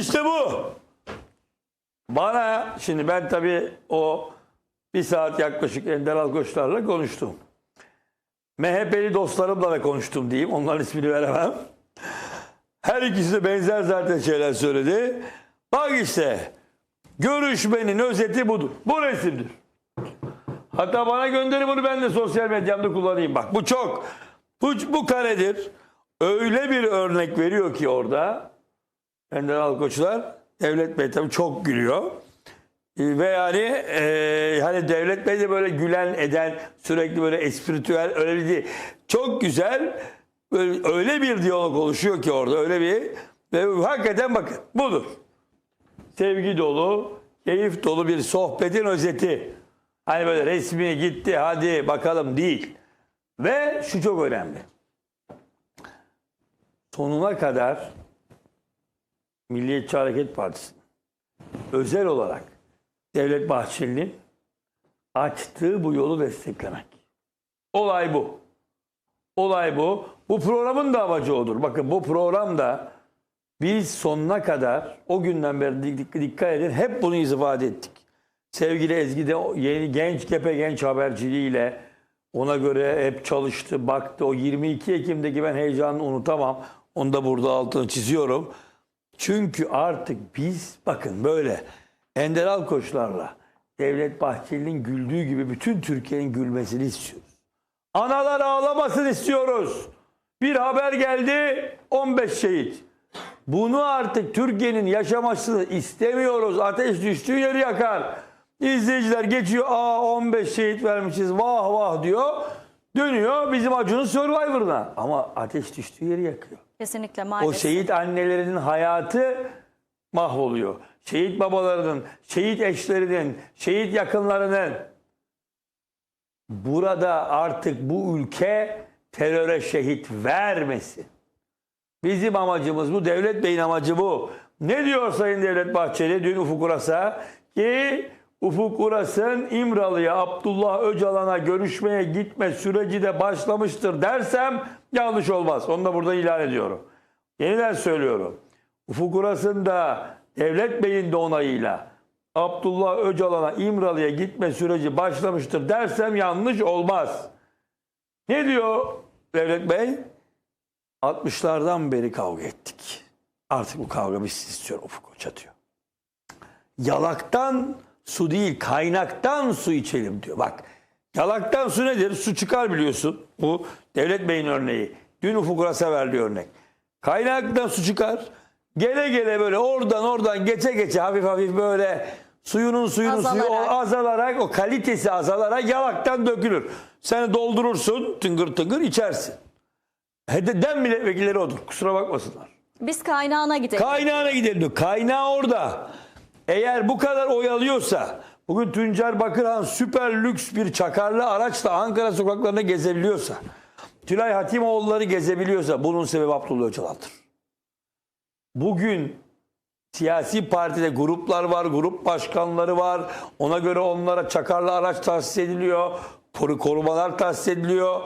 İşte bu. Bana şimdi ben tabii o bir saat yaklaşık Ender Alkoçlar'la konuştum. MHP'li dostlarımla da konuştum diyeyim. Onların ismini veremem. Her ikisi de benzer zaten şeyler söyledi. Bak işte görüşmenin özeti budur. Bu resimdir. Hatta bana gönderin bunu ben de sosyal medyamda kullanayım. Bak bu çok. Bu, bu karedir. Öyle bir örnek veriyor ki orada. Ender Alkoçlar Devlet Bey tabii çok gülüyor. E, Ve yani e, hani Devlet Bey de böyle gülen eden sürekli böyle espritüel öyle bir değil. Çok güzel böyle, öyle bir diyalog oluşuyor ki orada öyle bir ve hakikaten bakın budur. Sevgi dolu, keyif dolu bir sohbetin özeti. Hani böyle resmi gitti hadi bakalım değil. Ve şu çok önemli. Sonuna kadar Milliyetçi Hareket Partisi özel olarak Devlet Bahçeli'nin açtığı bu yolu desteklemek. Olay bu. Olay bu. Bu programın da amacı odur. Bakın bu programda biz sonuna kadar o günden beri dik- dikkat edin hep bunu ifade ettik. Sevgili Ezgi de yeni genç kepe genç haberciliğiyle ona göre hep çalıştı, baktı. O 22 Ekim'deki ben heyecanını unutamam. Onu da burada altını çiziyorum. Çünkü artık biz bakın böyle Ender Alkoçlarla Devlet Bahçeli'nin güldüğü gibi bütün Türkiye'nin gülmesini istiyoruz. Analar ağlamasını istiyoruz. Bir haber geldi 15 şehit. Bunu artık Türkiye'nin yaşamasını istemiyoruz. Ateş düştüğü yeri yakar. İzleyiciler geçiyor. Aa 15 şehit vermişiz vah vah diyor. Dönüyor bizim Acun'un Survivor'ına. Ama ateş düştüğü yeri yakıyor. Kesinlikle O maalesef. şehit annelerinin hayatı mahvoluyor. Şehit babalarının, şehit eşlerinin, şehit yakınlarının burada artık bu ülke teröre şehit vermesin. Bizim amacımız bu, devlet beyin amacı bu. Ne diyor Sayın Devlet Bahçeli dün Ufuk Uras'a? Ki Ufuk Uras'ın İmralı'ya, Abdullah Öcalan'a görüşmeye gitme süreci de başlamıştır dersem yanlış olmaz. Onu da burada ilan ediyorum. Yeniden söylüyorum. Ufuk Uras'ın da Devlet Bey'in de onayıyla Abdullah Öcalan'a İmralı'ya gitme süreci başlamıştır dersem yanlış olmaz. Ne diyor Devlet Bey? 60'lardan beri kavga ettik. Artık bu kavga bitsin istiyor Ufuk Hoca diyor. Yalaktan su değil kaynaktan su içelim diyor. Bak yalaktan su nedir? Su çıkar biliyorsun. Bu Devlet Bey'in örneği. Dün Ufuk Uras'a verdiği örnek. Kaynaktan su çıkar. Gele gele böyle oradan oradan geçe geçe hafif hafif böyle suyunun suyunun suyu o Azalarak. azalarak o kalitesi azalarak yalaktan dökülür. Sen doldurursun tıngır tıngır içersin. HDP'den milletvekilleri odur. Kusura bakmasınlar. Biz kaynağına gidelim. Kaynağına gidelim diyor. Kaynağı orada. Eğer bu kadar oyalıyorsa bugün Tuncer Bakırhan süper lüks bir çakarlı araçla Ankara sokaklarında gezebiliyorsa Tülay Hatimoğulları gezebiliyorsa bunun sebebi Abdullah Öcalan'dır. Bugün siyasi partide gruplar var, grup başkanları var. Ona göre onlara çakarlı araç tahsis ediliyor. Koru korumalar tahsis ediliyor.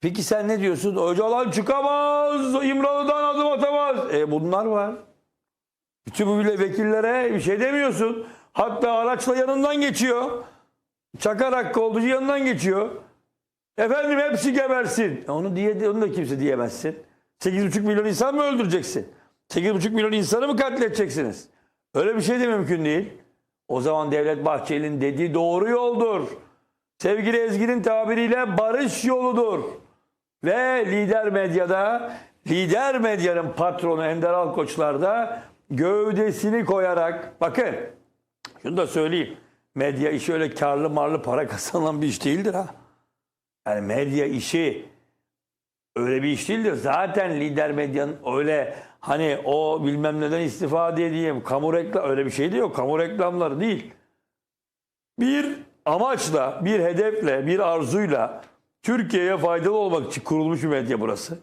Peki sen ne diyorsun? Öcalan çıkamaz, İmralı'dan adım atamaz. E bunlar var. Bütün bu milletvekillere bir şey demiyorsun. Hatta araçla yanından geçiyor. Çakar hakkı yanından geçiyor. Efendim hepsi gebersin. Onu diye onu da kimse diyemezsin. 8,5 milyon insan mı öldüreceksin? 8,5 milyon insanı mı katledeceksiniz? Öyle bir şey de mümkün değil. O zaman Devlet Bahçeli'nin dediği doğru yoldur. Sevgili Ezgi'nin tabiriyle barış yoludur. Ve lider medyada, lider medyanın patronu Ender Alkoçlar da gövdesini koyarak, bakın şunu da söyleyeyim. Medya işi öyle karlı marlı para kazanılan bir iş değildir ha. Yani medya işi öyle bir iş değildir. Zaten lider medyanın öyle hani o bilmem neden istifade edeyim, kamu reklam öyle bir şey de yok. Kamu reklamları değil. Bir amaçla, bir hedefle, bir arzuyla Türkiye'ye faydalı olmak için kurulmuş bir medya burası.